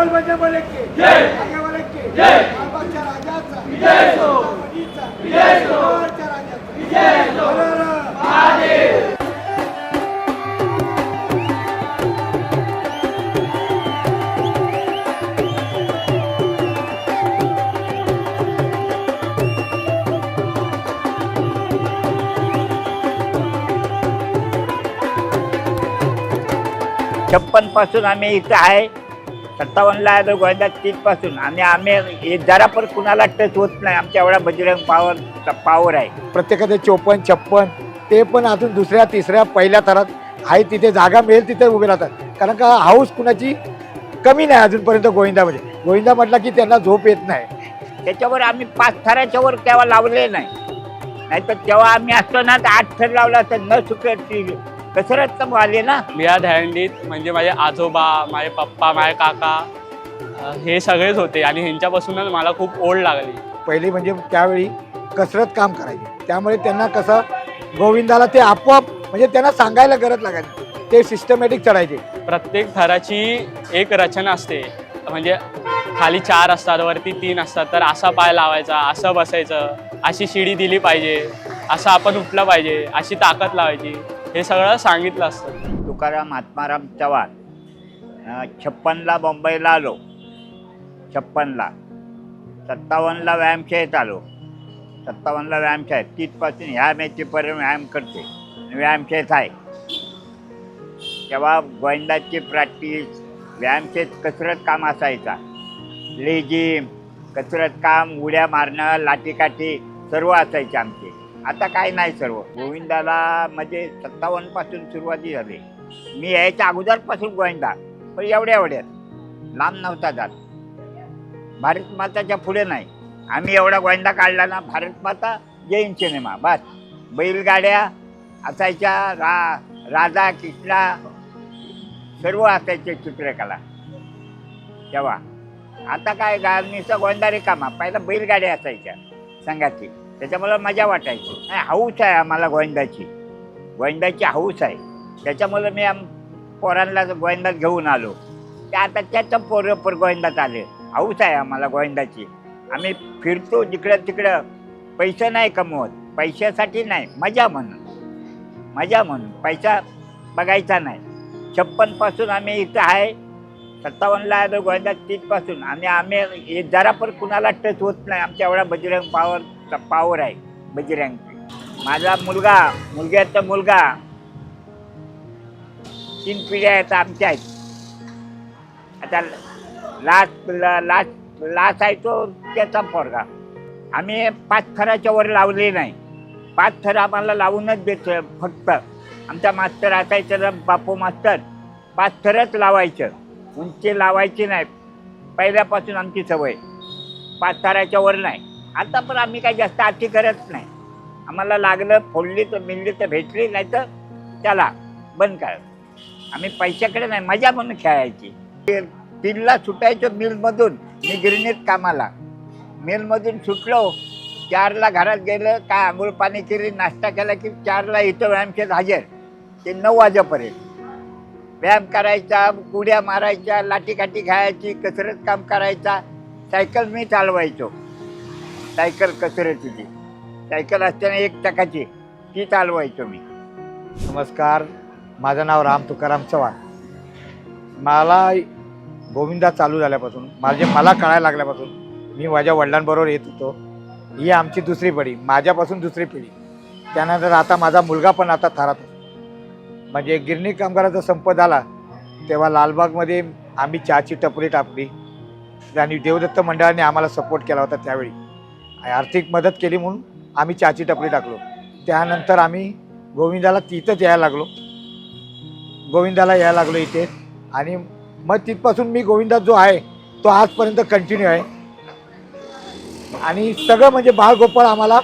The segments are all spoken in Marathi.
बोल बजरंग बली की. जय. आगे वाले की. जय. लालबागच्या राजाचा. विजय छत्रपतीचा विजय राजाचा. विजय छप्पनपासून आम्ही इथं आहे. सत्तावन्नला आहे तर गोंदा तीसपासून आणि आम्ही हे जरा पण कुणाला टच होत नाही. आमच्या एवढा बजरंग पावर पावर आहे. प्रत्येकाचे चोपन्न छप्पन ते पण अजून दुसऱ्या तिसऱ्या पहिल्या थरात आहे. तिथे जागा मिळेल तिथे उभे राहतात. कारण का हाऊस कुणाची कमी नाही अजूनपर्यंत गोविंदामध्ये. गोविंदा म्हटला की त्यांना झोप येत नाही. त्याच्यावर आम्ही पाच थराच्या वर तेव्हा लावले नाही. नाहीतर तेव्हा आम्ही असतो ना तर आठ थर लावला तर न चुकती कसरत तर आले ना? मी या दहंडीत म्हणजे माझे आजोबा माझे पप्पा माझे काका हे सगळेच होते आणि ह्यांच्यापासूनच मला खूप ओढ लागली. पहिली म्हणजे त्यावेळी कसरत काम करायचे. त्यामुळे त्यांना कसं गोविंदाला ते आपोआप म्हणजे त्यांना सांगायला गरज लागायची. ते सिस्टमॅटिक चढायचे. प्रत्येक थराची एक रचना असते. म्हणजे खाली चार असतात वरती तीन असतात तर असा पाय लावायचा असं बसायचं अशी शिडी दिली पाहिजे असं आपण उठलं पाहिजे अशी ताकद लावायची. हे सगळं सांगितलं असतं. तुकाराम आत्माराम चव्हाण छप्पनला मुंबईला आलो. छप्पनला. सत्तावन्नला व्यायामशाळेत आलो. सत्तावन्नला व्यायामशाळेत. तीसपासून ह्या मॅचीपर्यंत व्यायाम करते. व्यायामशाळेत आहे. तेव्हा गोविंदाची प्रॅक्टिस व्यायामशाळेत कसरत काम असायचा. लेजिम कसरत काम उड्या मारणं लाठीकाठी सर्व असायचे आमचे. आता काय नाही सर्व. गोविंदाला म्हणजे सत्तावन्नपासून सुरुवाती झाली. मी यायच्या अगोदरपासून गोविंदा. पण एवढ्या एवढ्यात लांब नव्हता जात. भारत माताच्या पुढे नाही. आम्ही एवढा गोविंदा काढला ना भारत माता जैन सिनेमा. बस. बैलगाड्या असायच्या रा राधा कृष्णा सर्व असायचे चित्रकला. तेव्हा. आता काय गा नुसतं गोंदा रिकामा. पहिला बैलगाड्या असायच्या संघाची. त्याच्यामुळं मजा वाटायची. नाही हौस आहे आम्हाला गोविंदाची. गोविंदाची हौस आहे. त्याच्यामुळं मी आम पोरांना गोविंदात घेऊन आलो. ते आता त्याच पोर पोर गोविंदात आले. हौस आहे आम्हाला गोविंदाची. आम्ही फिरतो जिकडं तिकडं. पैसे नाही कमवत. पैशासाठी नाही. मजा म्हणून. मजा म्हणून. पैसा बघायचा नाही. छप्पनपासून आम्ही इथं आहे. सत्तावन्नला आहे तर तीसपासून आणि आम्ही जरा पण कुणाला टच होत नाही. आमच्या एवढा बजरंग पावर पावर आहे म्हणजे बजरंग माझा मुलगा मुलग्याचा मुलगा तीन पिढ्या आहेत आमच्या आहेत. आता लास्ट लास्ट लास्ट आहे तो त्याचा पोरगा. आम्ही पाच थराच्या वर लावले नाही. पाच थर आम्हाला लावूनच देत फक्त. आमचा मास्तर असायचं तर बापू मास्तर पाच थरच लावायचं. उंची लावायची नाही. पहिल्यापासून आमची सवय. पाच थराच्या वर नाही. आता पण आम्ही काही जास्त आठी करत नाही. आम्हाला लागलं फोडली तर मिळली तर भेटली नाही तर त्याला बंद कर. आम्ही पैशाकडे नाही मजा म्हणून खेळायची. ते तीनला सुटायचो मिलमधून मी गिरणीत कामाला. मिलमधून सुटलो चारला घरात गेलं काय आंघोळ पाणी केली नाश्ता केला की चारला इथं व्यायामशाळेत हजर. ते नऊ वाजेपर्यंत. व्यायाम करायचा उड्या मारायच्या लाठीकाठी खायची कसरत काम करायचा सायकल मी चालवायचो. सायकल कसरतीची सायकल असताना एक टकाची. ती चालवायचो मी नमस्कार. माझं नाव राम तुकाराम चव्हाण. मला गोविंदा चालू झाल्यापासून माझे मला कळायला लागल्यापासून मी माझ्या वडिलांबरोबर येत होतो. ही आमची दुसरी पिढी माझ्यापासून दुसरी पिढी. त्यानंतर आता माझा मुलगा पण आता थरात म्हणजे गिरणी कामगाराचा संप झाला तेव्हा लालबागमध्ये आम्ही चहाची टपरी टाकली. आणि देवदत्त मंडळाने आम्हाला सपोर्ट केला होता त्यावेळी. आर्थिक मदत केली म्हणून आम्ही चहाची टपरी टाकलो. त्यानंतर आम्ही गोविंदाला तिथंच यायला लागलो. गोविंदाला यायला लागलो इथे. आणि मग तिथपासून मी गोविंदा जो आहे तो आजपर्यंत कंटिन्यू आहे. आणि सगळं म्हणजे बाळगोपाळ आम्हाला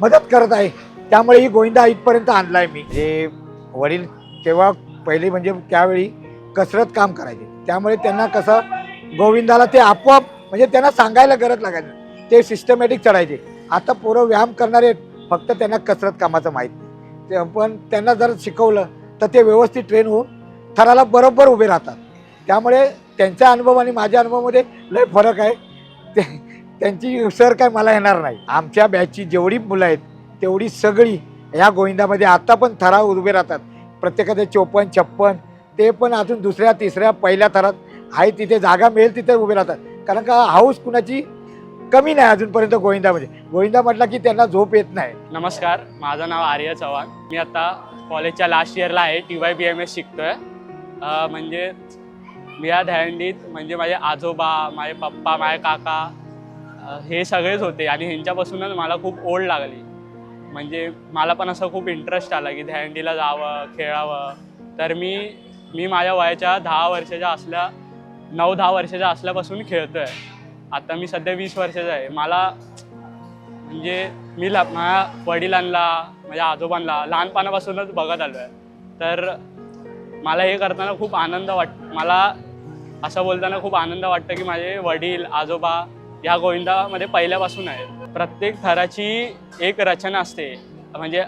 मदत करत आहे. त्यामुळे ही गोविंदा इथपर्यंत आणला आहे मी. जे वडील तेव्हा पहिले म्हणजे त्यावेळी कसरत काम करायचे. त्यामुळे त्यांना कसं गोविंदाला ते आपोआप म्हणजे त्यांना सांगायला गरज लागायची. ते सिस्टमॅटिक चढायचे. आता पोरं व्यायाम करणारे फक्त त्यांना कसरत कामाचं माहीत नाही. ते पण त्यांना जर शिकवलं तर ते व्यवस्थित ट्रेन होऊन थराला बरोबर उभे राहतात. त्यामुळे त्यांचा अनुभव आणि माझ्या अनुभवामध्ये लय फरक आहे. ते त्यांची सर काय मला येणार नाही. आमच्या बॅचची जेवढी मुलं आहेत तेवढी सगळी ह्या गोविंदामध्ये आत्ता पण थराव उभे राहतात. प्रत्येकाचे चोपन्न छप्पन ते पण अजून दुसऱ्या तिसऱ्या पहिल्या थरात आहे तिथे जागा मिळेल तिथे उभे राहतात. कारण का हाऊस कुणाची कमी नाही अजूनपर्यंत गोविंदामध्ये. गोविंदा म्हटला की त्यांना झोप येत नाही. नमस्कार माझं नाव आर्य चव्हाण. मी आता कॉलेजच्या लास्ट इयरला आहे T Y B M S शिकतोय. म्हणजे मी या दहंडीत म्हणजे माझे आजोबा माझे पप्पा माझे काका हे सगळेच होते आणि ह्यांच्यापासूनच मला खूप ओढ लागली. म्हणजे मला पण असं खूप इंटरेस्ट आला की दहंडीला जावं खेळावं. तर मी मी माझ्या वयाच्या दहा वर्षाच्या असल्या नऊ दहा वर्षाच्या असल्यापासून खेळतो आहे आता मी सध्या वीस वर्षाचा आहे. मला म्हणजे मी ला माझ्या वडिलांना माझ्या आजोबांना लहानपणापासूनच बघत आलो आहे तर मला हे करताना खूप आनंद वाट मला असं बोलताना खूप आनंद वाटतं की माझे वडील आजोबा या गोविंदामध्ये पहिल्यापासून आहे प्रत्येक थराची एक रचना असते. म्हणजे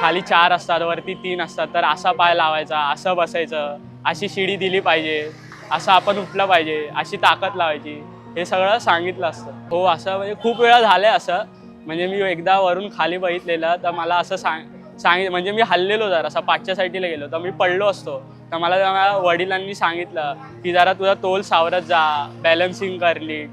खाली चार असतात वरती तीन असतात. तर असा पाय लावायचा असं बसायचं अशी शिडी दिली पाहिजे असं आपण उठलं पाहिजे अशी ताकद लावायची. हे सगळं सांगितलं असतं. हो असं म्हणजे खूप वेळा झालं आहे असं. म्हणजे मी एकदा वरून खाली बघितलेलं तर मला असं सांग सांगित म्हणजे मी हल्लेलो जरा असं पाचच्या साईडला गेलो. तर मी पडलो असतो. तर मला माझ्या वडिलांनी सांगितलं की जरा तुझा तोल सावरत जा बॅलन्सिंग करली